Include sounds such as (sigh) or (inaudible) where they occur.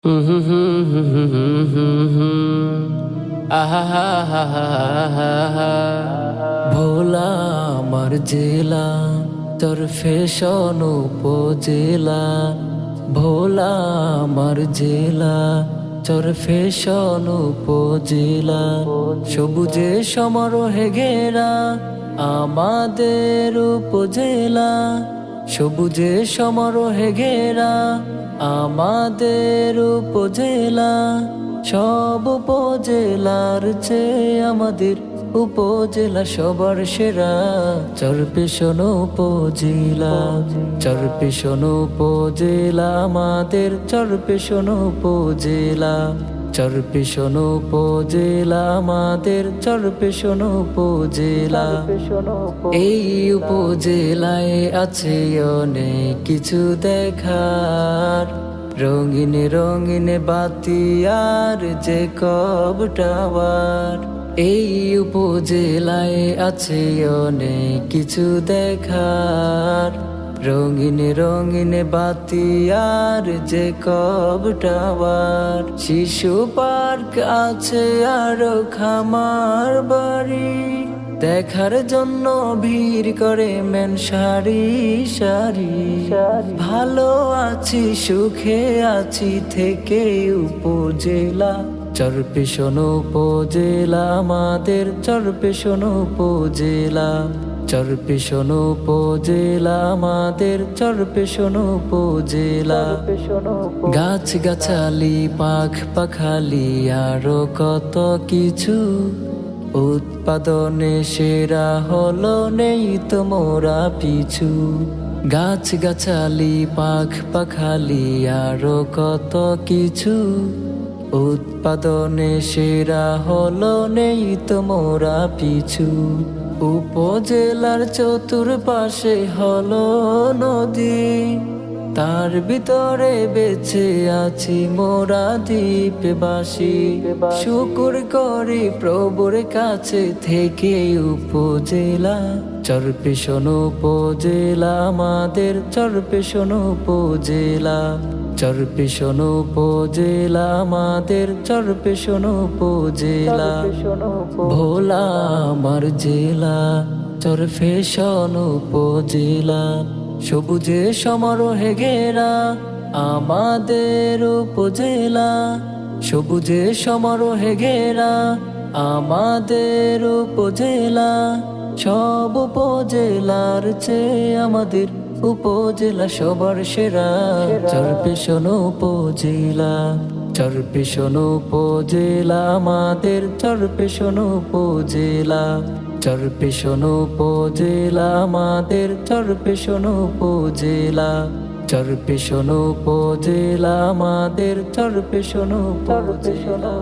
(laughs) ভোলা আমার জেলা তোর ফেশন উপজেলা। ভোলা আমার জেলা তোর ফেশন উপজেলা। সবুজে সমারোহে ঘেরা আমাদের উপজেলা। সবুজে সমারোহে ঘেরা আমাদের উপজেলা, সব উপজেলার চেয়ে আমাদের উপজেলা সবার সেরা। চরপেশন উপজেলা চরপেশন উপজেলা, আমাদের চরপেশন উপজেলা। চরপেশন উপজেলা, আমাদের চরপেশন উপজেলা। এই উপজেলায় আছে অনেক কিছু দেখার। রঙিন রঙিন বাতি আর যে কব টাওয়ার। এই উপজেলায় আছে অনেক কিছু দেখার। রঙিন রঙিন বাতি আর যে কব টাওয়ার। শিশু পার্ক আছে আরও খামার বাড়ি। দেখার জন্য ভিড় করে মেন সারি সারি। ভালো আছি, সুখে আছি থেকে উপজেলা। চরপেশন উপজেলা, আমাদের চরপেশন উপজেলা। চরপেশন উপজেলা, আমাদের চরপেশন উপজেলা। গাছ গাছালি পাখ পাখালি আরও কত কিছু। উৎপাদনে সেরা হলো নেই তোমরা পিছু। গাছ গাছালি পাখ পাখালি আরও কত কিছু। উৎপাদনে সেরা হলো নেই তোমরা পিছু। উপজেলার চতুর্পাশে হলো নদী। তার ভিতরে বেঁচে আছি মোরা দ্বীপবাসী। শুকুর করি প্রভুর কাছে থেকে উপজেলা। চরপেশন উপজেলা, আমাদের চরপেশন উপজেলা। চরপেশন উপজেলা আমাদের চরপেশন উপজেলা। ভোলা আমার জেলা চরফেশন উপজেলা। সবুজে সমারোহে ঘেরা আমাদের উপজেলা। সবুজে সমারোহে ঘেরা আমাদের উপজেলা। সব উপজেলার চেয়ে আমাদের উপজেলা সবার সেরা। চরপেশন উপজেলা চরপেশন উপজেলা, আমাদের চরপেশন উপজেলা। চরপেশন উপজেলা, আমাদের চরপেশন উপজেলা। চরপেশন উপজেলা, আমাদের চরপেশন উপজেলা।